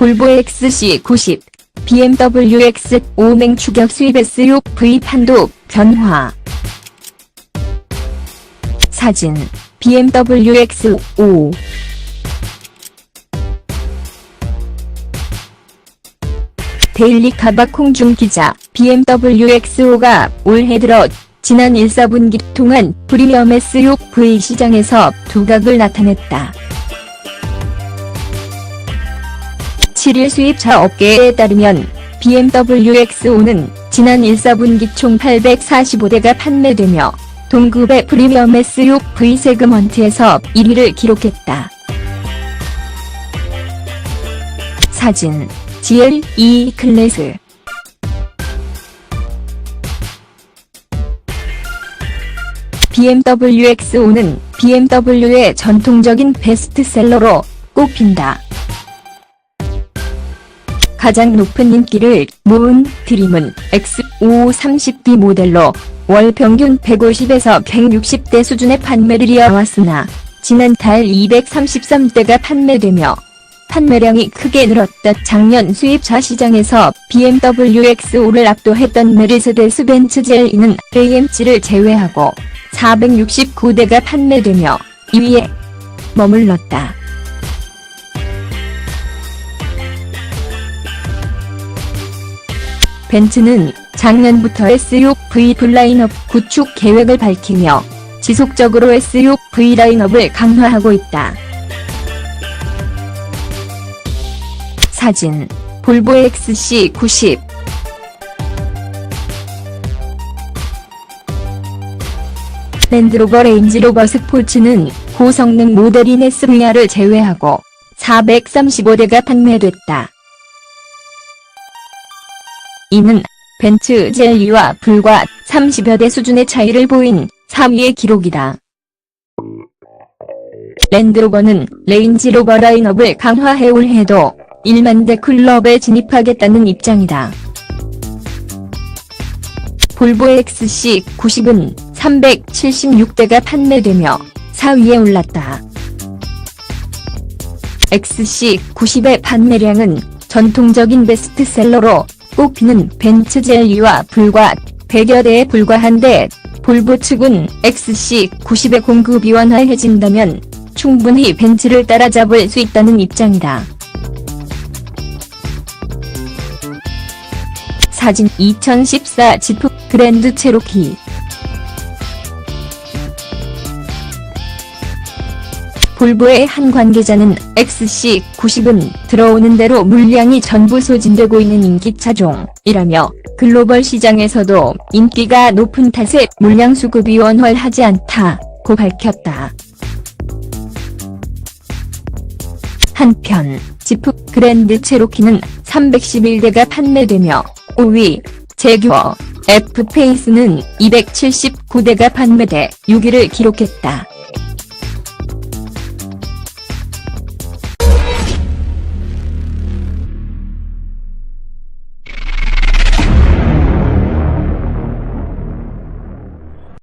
볼보 XC90, BMW X5 맹추격 수입 SUV 판도 변화. 사진, BMW X5. 데일리 카바 콩중 기자, BMW X5가 올해 들어 지난 1, 4분기 동안 프리미엄 SUV 시장에서 두각을 나타냈다. 7일 수입차 업계에 따르면 BMW X5는 지난 1, 4분기 총 845대가 판매되며 동급의 프리미엄 SUV 세그먼트에서 1위를 기록했다. 사진 GL2 클래스 BMW X5는 BMW의 전통적인 베스트셀러로 꼽힌다. 가장 높은 인기를 모은 드림은 X530D 모델로 월 평균 150에서 160대 수준의 판매를 이어왔으나 지난달 233대가 판매되며 판매량이 크게 늘었다. 작년 수입차 시장에서 BMW X5를 압도했던 메르세데스 벤츠 GLE는 AMG를 제외하고 469대가 판매되며 2위에 머물렀다. 벤츠는 작년부터 SUV 블라인업 구축 계획을 밝히며 지속적으로 SUV 라인업을 강화하고 있다. 사진 볼보 XC90 랜드로버 레인지로버 스포츠는 고성능 모델인 SVR을 제외하고 435대가 판매됐다. 이는 벤츠 젤리와 불과 30여 대 수준의 차이를 보인 3위의 기록이다. 랜드로버는 레인지로버 라인업을 강화해 올해도 1만 대 클럽에 진입하겠다는 입장이다. 볼보 XC90은 376대가 판매되며 4위에 올랐다. XC90의 판매량은 전통적인 베스트셀러로 꼽히는 벤츠 젤리와 불과 100여 대에 불과한데 볼보 측은 XC90의 공급이 완화해진다면 충분히 벤츠를 따라잡을 수 있다는 입장이다. 사진 2014 지프 그랜드 체로키 볼보의 한 관계자는 XC90은 들어오는 대로 물량이 전부 소진되고 있는 인기 차종이라며 글로벌 시장에서도 인기가 높은 탓에 물량 수급이 원활하지 않다고 밝혔다. 한편 지프 그랜드 체로키는 311대가 판매되며 5위 제규어 F페이스는 279대가 판매돼 6위를 기록했다.